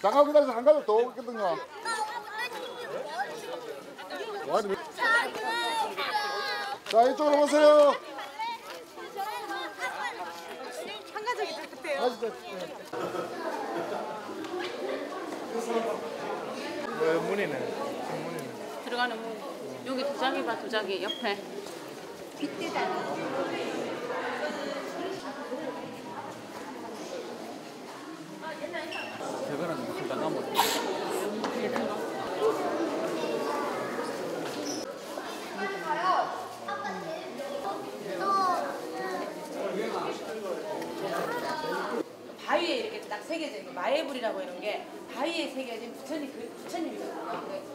잠깐 기다려서 한 가지 더 오거든요. 와야 자 이쪽으로 오세요. 한 가족이 똑같아요. 아, 진짜. 왜 문이네. 문이네. 들어가는 문. 여기 도자기 봐 도자기 옆에. 저거는 무슨 나가 못. 바위에 이렇게 딱 새겨져 있는 마애불이라고 이런 게 바위에 새겨진 부처님 그 부처님이거든요.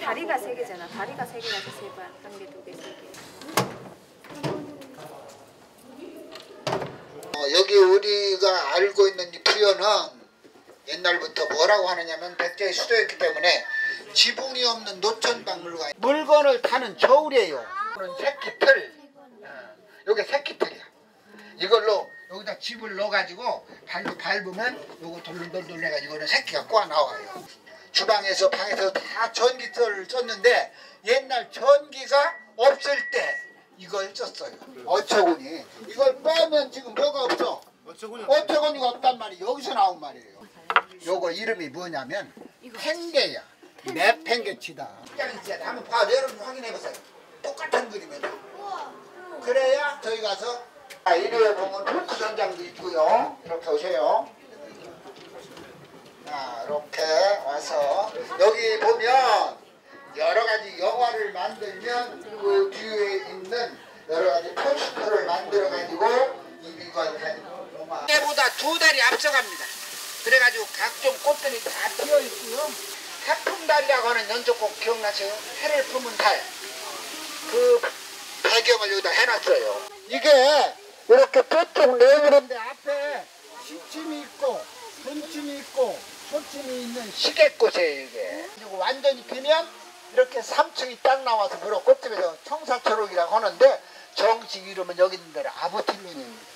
다리가 세 개잖아. 다리가 세 개라서 세 번. 한 개, 두 개, 세 개. 어, 여기 우리가 알고 있는 이 부여는 옛날부터 뭐라고 하느냐면 백제의 수도였기 때문에 지붕이 없는 노천 박물관 물건을 타는 저울이에요 이거는 새끼틀 어, 요게 새끼틀이야 이걸로 여기다 집을 넣어가지고 발로 밟으면 요거 돌돌돌 해가지고 이거는 새끼가 꼬아 나와요. 주방에서 방에서 다 전기틀을 썼는데 옛날 전기가 없을 때 이걸 썼어요. 어처구니. 이걸 빼면 지금 뭐가 없어? 어처구니가 없단 말이 여기서 나온 말이에요. 요거 이름이 뭐냐면 팽개야. 있어야 돼 한번 봐 여러분 확인해 보세요. 똑같은 그림이다. 그래야 저희 가서 아, 이리에 보면 토크 전장도 있고요 이렇게 오세요 자 이렇게 와서 여기 보면 여러 가지 영화를 만들면 그 뒤에 있는 여러 가지 포스터를 만들어 가지고 이걸 가지고 때보다 두 달이 앞서갑니다. 그래가지고 각종 꽃들이 다 피어 있고요. 해품달이라고 하는 연속 곡 기억나세요? 해를 품은 달. 그 배경을 여기다 해놨어요. 이게 이렇게 뾰족 네모인데 앞에 시침이 있고 손침이 있고 소침이 있는 시계꽃이에요 이게. 그리고 완전히 피면 이렇게 3층이 딱 나와서 그런 꽃집에서 청사초록이라고 하는데 정식 이름은 여기 있는 대로 아부틸린입니다.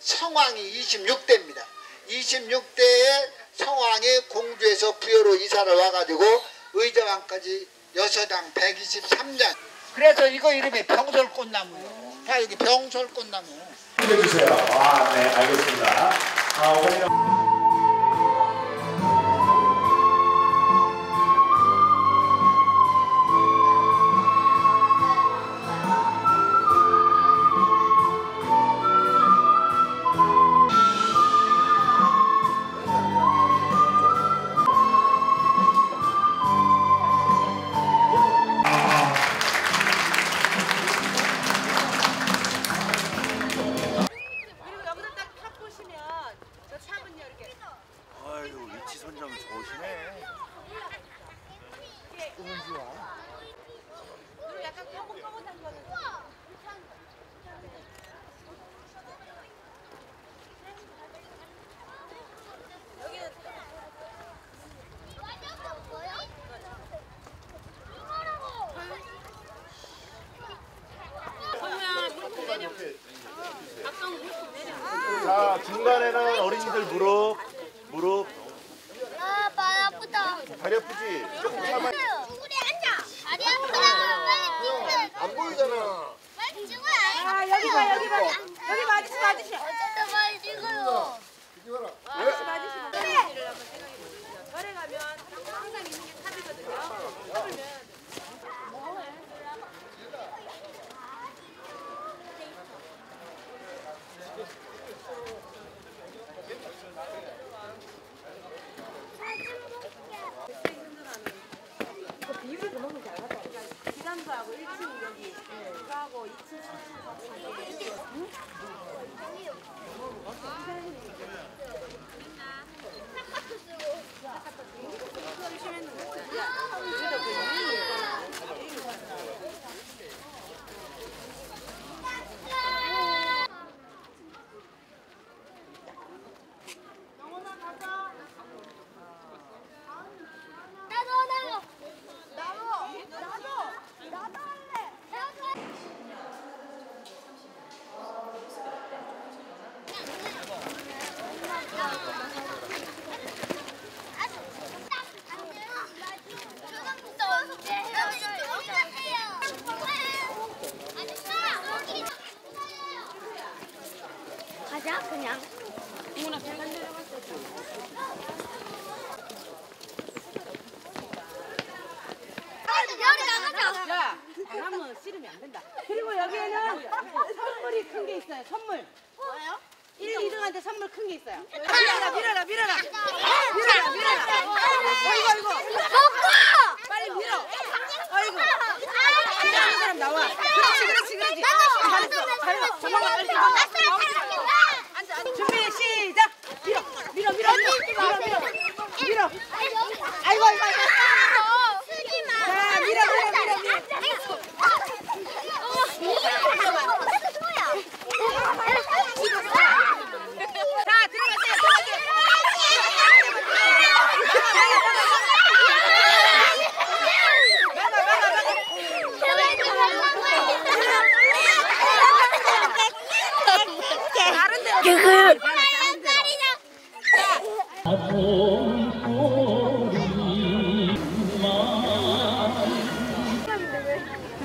성왕이 26대입니다. 26대에 성왕이 공주에서 부여로 이사를 와가지고 의자왕까지 여서당 123년. 그래서 이거 이름이 병설꽃나무예요. 자 여기 병설꽃나무. 해주세요. 아, 네, 알겠습니다. 아, 어머 저 탑은요 이렇게 아유 위치 선정 좋으시네. 그리고 약간 꼬북꼬북한 거는 여기는 성우야 무릎 내려. 아까 무릎 내려. 자 중간에는 어린이들 무릎 무릎 아, 발 아프다. 다리 아프지? 조금 참아. 우리 앉아. 다리 아프다. 빨리 뛰어. 안 보이잖아. 빨리 찍어. 아 여기 봐 여기 봐 여기 봐 아저씨 봐 아저씨 어쨌든 빨리 찍어요. 이리 와라. 아저씨 봐 아저씨 봐 절을 한번 생각해 보시죠 절에 가면 항상 있는 게 탑이거든요 탑이면 이거 비율이 그만큼 잘 맞아. 기단소하고 1층 여기, 그거하고 2층, 3층 나도 나도. 나도 나도 나도 할래. 나도. 그냥. 여기 나가자. 야, 바람은 씨르면 안 된다. 그리고 여기에는 선물이 큰 게 있어요. 선물. 뭐예요? 1, 2등한테 선물 큰 게 있어요. 밀어라, 밀어라, 밀어라. 밀어라, 밀어라. 아이고, 아이고. 먹고. 빨리 밀어. 아이고. 기다리는 사람 나와. 그렇지, 그렇지, 그렇지. 잘했어, 잘했어. 정말 빨리 시작. 밀어, 밀어, 밀어, 밀어, 밀어, 밀어. 아이고, 아이고, 아이고.